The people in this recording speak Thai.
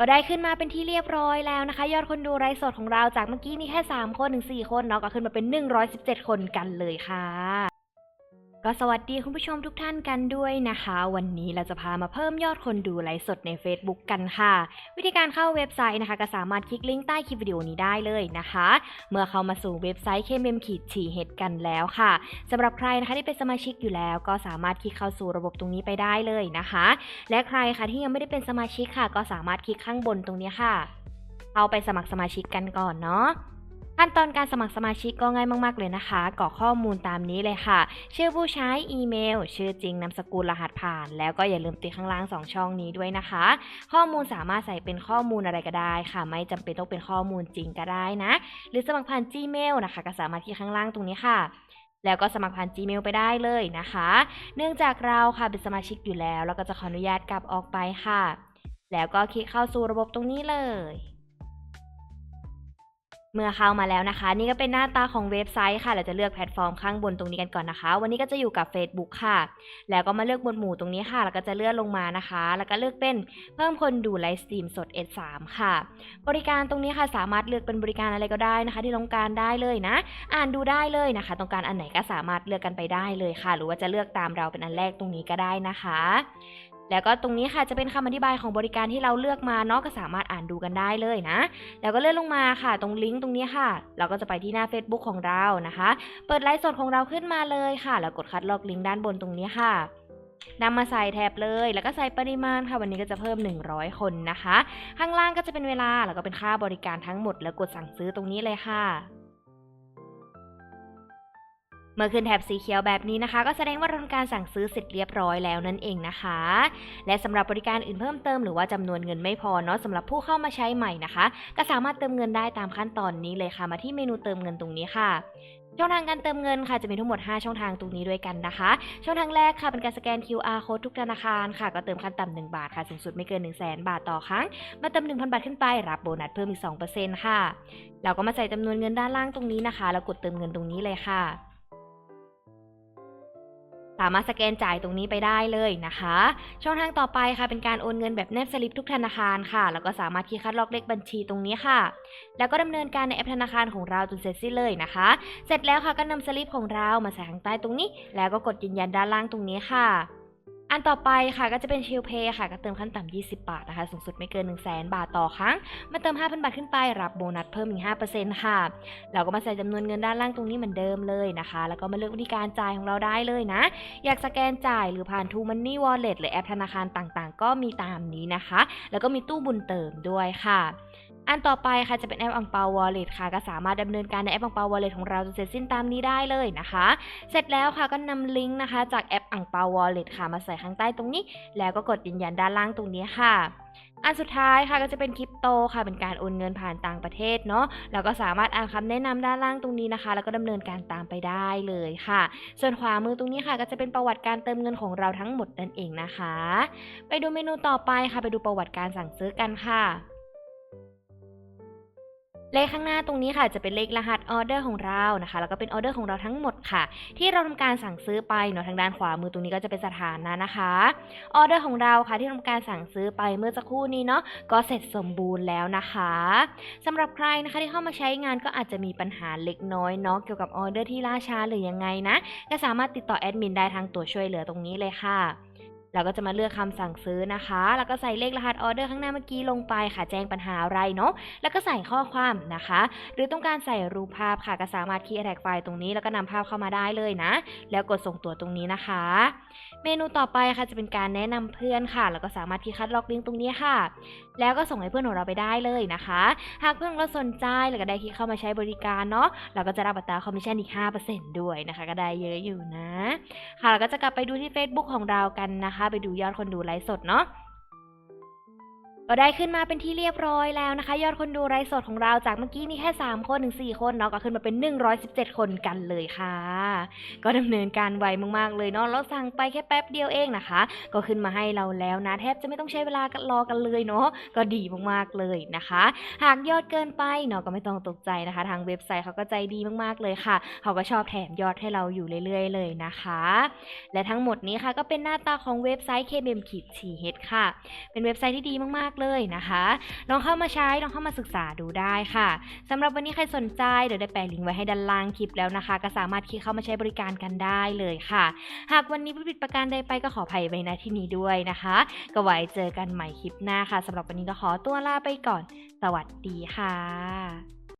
ก็ได้ขึ้นมาเป็นที่เรียบร้อยแล้วนะคะ ยอดคนดูไลฟ์สดของเราจากเมื่อกี้มีแค่ 3 คนถึง 4 คนเนาะก็ขึ้นมาเป็น 117 คนกันเลยค่ะ ก็สวัสดีคุณผู้ชมทุกท่านกันด้วยนะคะ วันนี้เราจะพามาเพิ่มยอดคนดูไลฟ์สดใน Facebook กันค่ะ วิธีการเข้าเว็บไซต์นะคะ ก็สามารถคลิกลิงก์ใต้คลิปวิดีโอนี้ได้เลยนะคะ เมื่อเข้ามาสู่เว็บไซต์ KMM ขีดฉีเฮดกันแล้วค่ะสำหรับใครนะคะที่เป็นสมาชิกอยู่แล้ว ก็สามารถคลิกเข้าสู่ระบบตรงนี้ไปได้เลยนะคะ และใครคะที่ยังไม่ได้เป็นสมาชิกค่ะ ก็สามารถคลิกข้างบนตรงนี้ค่ะเข้าไปสมัครสมาชิกกันก่อนเนาะ ขั้นตอนการสมัครสมาชิกก็ง่ายมาก ๆ เลยนะคะ กรอกข้อมูลตามนี้เลยค่ะ ชื่อผู้ใช้อีเมล ชื่อจริงนามสกุลรหัสผ่าน แล้วก็อย่าลืมติดข้างล่าง 2 ช่องนี้ด้วยนะคะ ข้อมูลสามารถใส่เป็นข้อมูลอะไรก็ได้ค่ะ ไม่จำเป็นต้องเป็นข้อมูลจริงก็ได้นะ หรือสมัครผ่าน Gmail นะคะ ก็สามารถที่ข้างล่างตรงนี้ค่ะ แล้วก็สมัครผ่าน Gmail ไปได้เลยนะคะ เนื่องจากเราค่ะเป็นสมาชิกอยู่แล้ว เราก็จะขออนุญาตกลับออกไปค่ะ แล้วก็คลิกเข้าสู่ระบบตรงนี้เลย เมื่อเข้ามาแล้วนะคะ นี่ก็เป็นหน้าตาของเว็บไซต์ค่ะ เราจะเลือกแพลตฟอร์มข้างบนตรงนี้กันก่อนนะคะ วันนี้ก็จะอยู่กับ Facebook ค่ะ แล้วก็มาเลือกหมวดหมู่ตรงนี้ค่ะ แล้วก็จะเลื่อนลงมานะคะ แล้วก็เลือกเป็นเพิ่มคนดูไลฟ์สตรีมสด S3 ค่ะ บริการตรงนี้ค่ะสามารถเลือกเป็นบริการอะไรก็ได้นะคะ ที่ต้องการได้เลยนะ อ่านดูได้เลยนะคะ ต้องการอันไหนก็สามารถเลือกกันไปได้เลยค่ะ หรือว่าจะเลือกตามเราเป็นอันแรกตรงนี้ก็ได้นะคะ แล้วก็ตรงนี้ค่ะจะเป็นคำอธิบายของบริการที่เราเลือกมาเนาะก็สามารถอ่านดูกันได้เลยนะ แล้วก็เลื่อนลงมาค่ะ ตรงลิงก์ตรงนี้ค่ะ เราก็จะไปที่หน้า Facebook ของเรานะคะ เปิดไลฟ์สดของเราขึ้นมาเลยค่ะ แล้วกดคัดลอกลิงก์ด้านบนตรงนี้ค่ะนำมาใส่แท็บเลย แล้วก็ใส่ปริมาณค่ะ วันนี้ก็จะเพิ่ม 100 คนนะคะ ข้างล่างก็จะเป็นเวลา แล้วก็เป็นค่าบริการทั้งหมด แล้วกดสั่งซื้อตรงนี้เลยค่ะ เมื่อขึ้นแถบสีเขียวแบบนี้นะคะ ก็แสดงว่าเราทำการสั่งซื้อเสร็จเรียบร้อยแล้วนั่นเองนะคะ และสำหรับบริการอื่นเพิ่มเติมหรือว่าจำนวนเงินไม่พอเนาะสำหรับผู้เข้ามาใช้ใหม่นะคะ ก็สามารถเติมเงินได้ตามขั้นตอนนี้เลยค่ะ มาที่เมนูเติมเงินตรงนี้ค่ะช่องทางการเติมเงินค่ะจะมีทั้งหมด 5 ช่องทางตรงนี้ด้วยกันนะคะ ช่องทางแรกค่ะเป็นการสแกน QR code ทุกธนาคารค่ะ ก็เติมขั้นต่ำ1บาทค่ะสูงสุดไม่เกิน 1 0 0 0 0แบาทต่อครั้ง มาเติม 1,000 บาทขึ้นไปรับโบนัสเพิ่มอีก 2%ค่ะ เราก็มาใส่จำนวนเงินด้านล่างตรงนี้นะคะ แล้วกดเติมเงินตรงนี้เลยค่ะ สามารถสแกนจ่ายตรงนี้ไปได้เลยนะคะ ช่องทางต่อไปค่ะเป็นการโอนเงินแบบแนบสลิปทุกธนาคารค่ะ แล้วก็สามารถคีย์คัดลอกเลขบัญชีตรงนี้ค่ะ แล้วก็ดำเนินการในแอปธนาคารของเราจนเสร็จสิ้นเลยนะคะ เสร็จแล้วค่ะก็นำสลิปของเรามาใส่ข้างใต้ตรงนี้ แล้วก็กดยืนยันด้านล่างตรงนี้ค่ะ อันต่อไปค่ะก็จะเป็นชิลเพย์ค่ะ ก็เติมขั้นต่ำ 20 บาทนะคะ สูงสุดไม่เกิน 1 0 0 0 0 0บาทต่อครั้ง มาเติม 5,000 บาทขึ้นไป รับโบนัสเพิ่มอีก 5%ค่ะ เราก็มาใส่จำนวนเงินด้านล่างตรงนี้เหมือนเดิมเลยนะคะ แล้วก็มาเลือกวิธีการจ่ายของเราได้เลยนะ อยากสแกนจ่ายหรือผ่าน True Money Wallet หรือแอปธนาคารต่างๆ ก็มีตามนี้นะคะ แล้วก็มีตู้บุญเติมด้วยค่ะ อันต่อไปค่ะจะเป็นแอปอังเปาวอลเล็ตค่ะ ก็สามารถดำเนินการในแอปอังเปาวอลเล็ตของเราจนเสร็จสิ้นตามนี้ได้เลยนะคะ เสร็จแล้วค่ะก็นำลิงก์นะคะ จากแอปอังเปาวอลเล็ตค่ะมาใส่ข้างใต้ตรงนี้ แล้วก็กดยืนยันด้านล่างตรงนี้ค่ะอันสุดท้ายค่ะก็จะเป็นคริปโตค่ะเป็นการโอนเงินผ่านต่างประเทศเนาะเราก็สามารถอ่านคำแนะนำด้านล่างตรงนี้นะคะ แล้วก็ดำเนินการตามไปได้เลยค่ะ ส่วนขวามือตรงนี้ค่ะ ก็จะเป็นประวัติการเติมเงินของเราทั้งหมดนั่นเองนะคะ ไปดูเมนูต่อไปค่ะ ไปดูประวัติการสั่งซื้อกันค่ะ เลขข้างหน้าตรงนี้ค่ะจะเป็นเลขรหัสออเดอร์ของเรานะคะ แล้วก็เป็นออเดอร์ของเราทั้งหมดค่ะ ที่เราทำการสั่งซื้อไปเนาะทางด้านขวามือตรงนี้ก็จะเป็นสถานะนะคะออเดอร์ของเราค่ะที่ทำการสั่งซื้อไปเมื่อสักครู่นี้เนาะก็เสร็จสมบูรณ์แล้วนะคะสำหรับใครนะคะที่เข้ามาใช้งานก็อาจจะมีปัญหาเล็กน้อยเนาะเกี่ยวกับออเดอร์ที่ล่าช้าหรือยังไงนะก็สามารถติดต่อแอดมินได้ทางตัวช่วยเหลือตรงนี้เลยค่ะ เราก็จะมาเลือกคำสั่งซื้อนะคะ แล้วก็ใส่เลขรหัสออเดอร์ข้างหน้าเมื่อกี้ลงไปค่ะ แจ้งปัญหาอะไรเนาะ แล้วก็ใส่ข้อความนะคะ หรือต้องการใส่รูปภาพค่ะ ก็สามารถคีย์แท็กไฟล์ตรงนี้แล้วก็นำภาพเข้ามาได้เลยนะ แล้วกดส่งตัวตรงนี้นะคะ เมนูต่อไปค่ะจะเป็นการแนะนำเพื่อนค่ะ แล้วก็สามารถคีย์คัดล็อกลิงก์ตรงนี้ค่ะ แล้วก็ส่งให้เพื่อนของเราไปได้เลยนะคะ หากเพื่อนเราสนใจแล้วก็ได้คลิกเข้ามาใช้บริการเนาะ เราก็จะรับอัตราคอมมิชชั่นอีก 5%ด้วยนะคะ ก็ได้เยอะอยู่นะ ค่ะเราก็จะกลับไปดูที่ Facebook ของเรากันนะคะไปดูยอดคนดูไลฟ์สดเนาะ ก็ได้ขึ้นมาเป็นที่เรียบร้อยแล้วนะคะ ยอดคนดูไลฟ์สดของเราจากเมื่อกี้มีแค่ 3 คนถึง 4 คนเนาะก็ขึ้นมาเป็น 117 คนกันเลยค่ะ ก็ดำเนินการไวมากๆเลยเนาะเราสั่งไปแค่แป๊บเดียวเองนะคะ ก็ขึ้นมาให้เราแล้วนะ แทบจะไม่ต้องใช้เวลารอกันเลยเนาะก็ดีมากๆเลยนะคะ หากยอดเกินไปเนาะก็ไม่ต้องตกใจนะคะ ทางเว็บไซต์เขาก็ใจดีมากๆเลยค่ะ เขาก็ชอบแถมยอดให้เราอยู่เรื่อย ๆ เลยนะคะ และทั้งหมดนี้ค่ะก็เป็นหน้าตาของเว็บไซต์ KBM ขีดชีเฮดค่ะ เป็นเว็บไซต์ที่ดีมากๆเลยนะคะลองเข้ามาใช้ลองเข้ามาศึกษาดูได้ค่ะสำหรับวันนี้ใครสนใจเดี๋ยวได้แปะลิงก์ไว้ให้ด้านล่างคลิปแล้วนะคะ ก็สามารถคลิกเข้ามาใช้บริการกันได้เลยค่ะ หากวันนี้ผู้ผิดประการใดไปก็ขออภัยไว้ณที่นี้ด้วยนะคะ ก็ไว้เจอกันใหม่คลิปหน้าค่ะสำหรับวันนี้ก็ขอตัวลาไปก่อน สวัสดีค่ะ